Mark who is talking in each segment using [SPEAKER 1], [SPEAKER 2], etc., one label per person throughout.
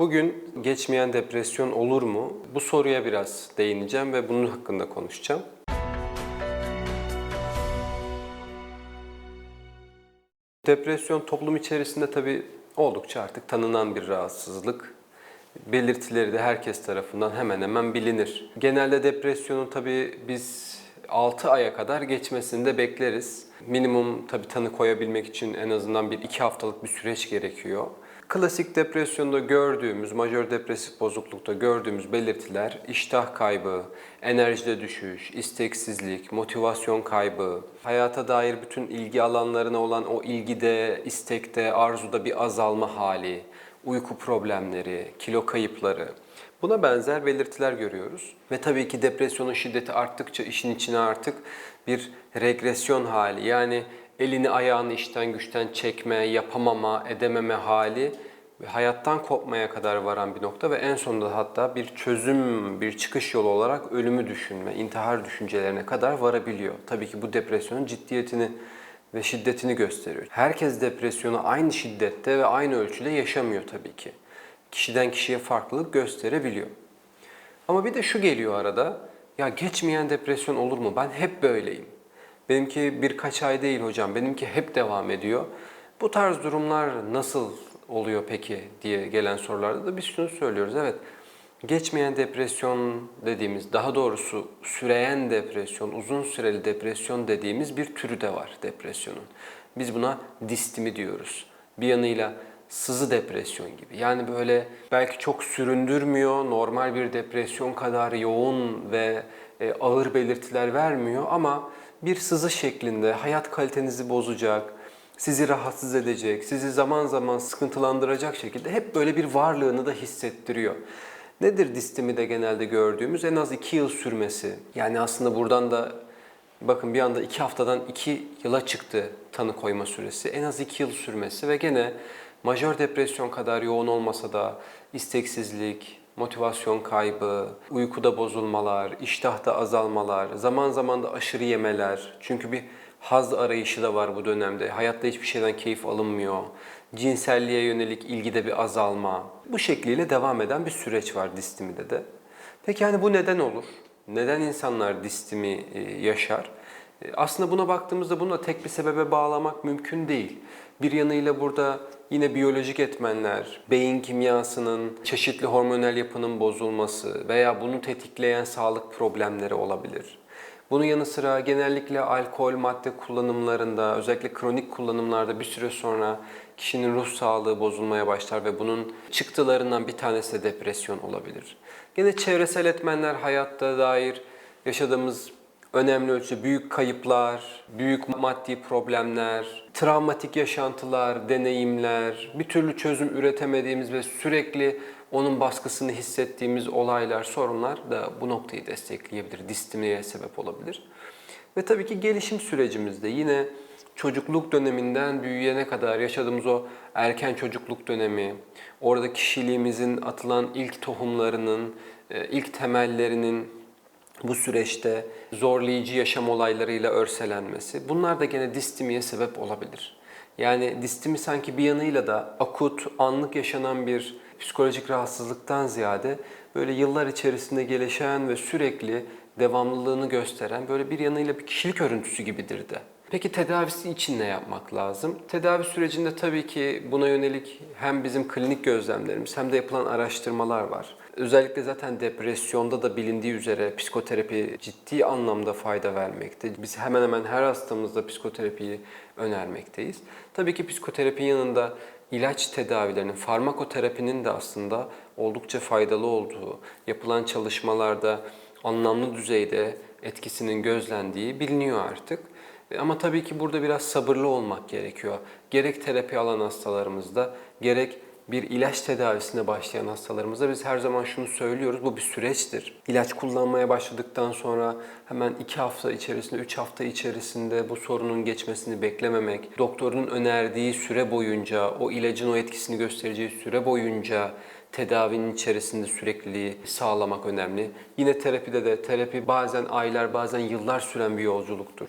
[SPEAKER 1] Bugün geçmeyen depresyon olur mu? Bu soruya biraz değineceğim ve bunun hakkında konuşacağım. Depresyon toplum içerisinde tabii oldukça artık tanınan bir rahatsızlık. Belirtileri de herkes tarafından hemen hemen bilinir. Genelde depresyonu tabii biz 6 aya kadar geçmesini de bekleriz. Minimum tabii tanı koyabilmek için en azından bir 2 haftalık bir süreç gerekiyor. Klasik depresyonda gördüğümüz, majör depresif bozuklukta gördüğümüz belirtiler iştah kaybı, enerjide düşüş, isteksizlik, motivasyon kaybı, hayata dair bütün ilgi alanlarına olan o ilgide, istekte, arzuda bir azalma hali, uyku problemleri, kilo kayıpları, Buna benzer belirtiler görüyoruz. Ve tabii ki depresyonun şiddeti arttıkça işin içine artık bir regresyon hali yani elini ayağını işten güçten çekme, yapamama, edememe hali ve hayattan kopmaya kadar varan bir nokta ve en sonunda hatta bir çözüm, bir çıkış yolu olarak ölümü düşünme, intihar düşüncelerine kadar varabiliyor. Tabii ki bu depresyonun ciddiyetini ve şiddetini gösteriyor. Herkes depresyonu aynı şiddette ve aynı ölçüde yaşamıyor tabii ki kişiden kişiye farklılık gösterebiliyor. Ama bir de şu geliyor arada. Ya geçmeyen depresyon olur mu? Ben hep böyleyim. Benimki birkaç ay değil hocam. Benimki hep devam ediyor. Bu tarz durumlar nasıl oluyor peki diye gelen sorularda da biz şunu söylüyoruz. Evet. Geçmeyen depresyon dediğimiz, daha doğrusu süreyen depresyon, uzun süreli depresyon dediğimiz bir türü de var depresyonun. Biz buna distimi diyoruz. Bir yanıyla sızı depresyon gibi. Yani böyle belki çok süründürmüyor, normal bir depresyon kadar yoğun ve e, ağır belirtiler vermiyor ama bir sızı şeklinde hayat kalitenizi bozacak, sizi rahatsız edecek, sizi zaman zaman sıkıntılandıracak şekilde hep böyle bir varlığını da hissettiriyor. Nedir distimi de genelde gördüğümüz? En az 2 yıl sürmesi. Yani aslında buradan da bakın bir anda 2 haftadan 2 yıla çıktı tanı koyma süresi. En az 2 yıl sürmesi ve gene majör depresyon kadar yoğun olmasa da isteksizlik, motivasyon kaybı, uykuda bozulmalar, iştahta azalmalar, zaman zaman da aşırı yemeler. Çünkü bir haz arayışı da var bu dönemde. Hayatta hiçbir şeyden keyif alınmıyor. Cinselliğe yönelik ilgide bir azalma. Bu şekliyle devam eden bir süreç var distimide de. Peki yani bu neden olur? Neden insanlar distimi e, yaşar? E, aslında buna baktığımızda bunu da tek bir sebebe bağlamak mümkün değil. Bir yanıyla burada yine biyolojik etmenler, beyin kimyasının, çeşitli hormonal yapının bozulması veya bunu tetikleyen sağlık problemleri olabilir. Bunun yanı sıra genellikle alkol, madde kullanımlarında, özellikle kronik kullanımlarda bir süre sonra kişinin ruh sağlığı bozulmaya başlar ve bunun çıktılarından bir tanesi de depresyon olabilir. Gene çevresel etmenler hayatta dair yaşadığımız önemli ölçüde büyük kayıplar, büyük maddi problemler, travmatik yaşantılar, deneyimler, bir türlü çözüm üretemediğimiz ve sürekli onun baskısını hissettiğimiz olaylar, sorunlar da bu noktayı destekleyebilir, distimiye sebep olabilir. Ve tabii ki gelişim sürecimizde yine çocukluk döneminden büyüyene kadar yaşadığımız o erken çocukluk dönemi, orada kişiliğimizin atılan ilk tohumlarının, e, ilk temellerinin bu süreçte zorlayıcı yaşam olaylarıyla örselenmesi. Bunlar da gene distimiye sebep olabilir. Yani distimi sanki bir yanıyla da akut, anlık yaşanan bir psikolojik rahatsızlıktan ziyade böyle yıllar içerisinde gelişen ve sürekli devamlılığını gösteren böyle bir yanıyla bir kişilik örüntüsü gibidir de. Peki tedavisi için ne yapmak lazım? Tedavi sürecinde tabii ki buna yönelik hem bizim klinik gözlemlerimiz hem de yapılan araştırmalar var. Özellikle zaten depresyonda da bilindiği üzere psikoterapi ciddi anlamda fayda vermekte. Biz hemen hemen her hastamızda psikoterapiyi önermekteyiz. Tabii ki psikoterapinin yanında ilaç tedavilerinin, farmakoterapinin de aslında oldukça faydalı olduğu, yapılan çalışmalarda anlamlı düzeyde etkisinin gözlendiği biliniyor artık. Ama tabii ki burada biraz sabırlı olmak gerekiyor. Gerek terapi alan hastalarımızda, gerek bir ilaç tedavisine başlayan hastalarımıza biz her zaman şunu söylüyoruz. Bu bir süreçtir. İlaç kullanmaya başladıktan sonra hemen 2 hafta içerisinde, 3 hafta içerisinde bu sorunun geçmesini beklememek, doktorun önerdiği süre boyunca, o ilacın o etkisini göstereceği süre boyunca tedavinin içerisinde sürekliliği sağlamak önemli. Yine terapide de terapi bazen aylar, bazen yıllar süren bir yolculuktur.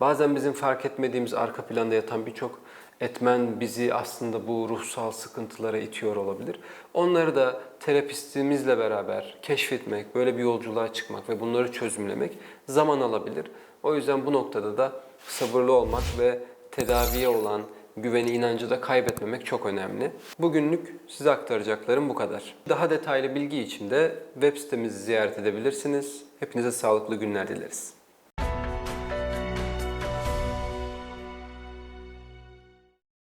[SPEAKER 1] Bazen bizim fark etmediğimiz arka planda yatan birçok etmen bizi aslında bu ruhsal sıkıntılara itiyor olabilir. Onları da terapistimizle beraber keşfetmek, böyle bir yolculuğa çıkmak ve bunları çözümlemek zaman alabilir. O yüzden bu noktada da sabırlı olmak ve tedaviye olan güveni, inancı da kaybetmemek çok önemli. Bugünlük size aktaracaklarım bu kadar. Daha detaylı bilgi için de web sitemizi ziyaret edebilirsiniz. Hepinize sağlıklı günler dileriz.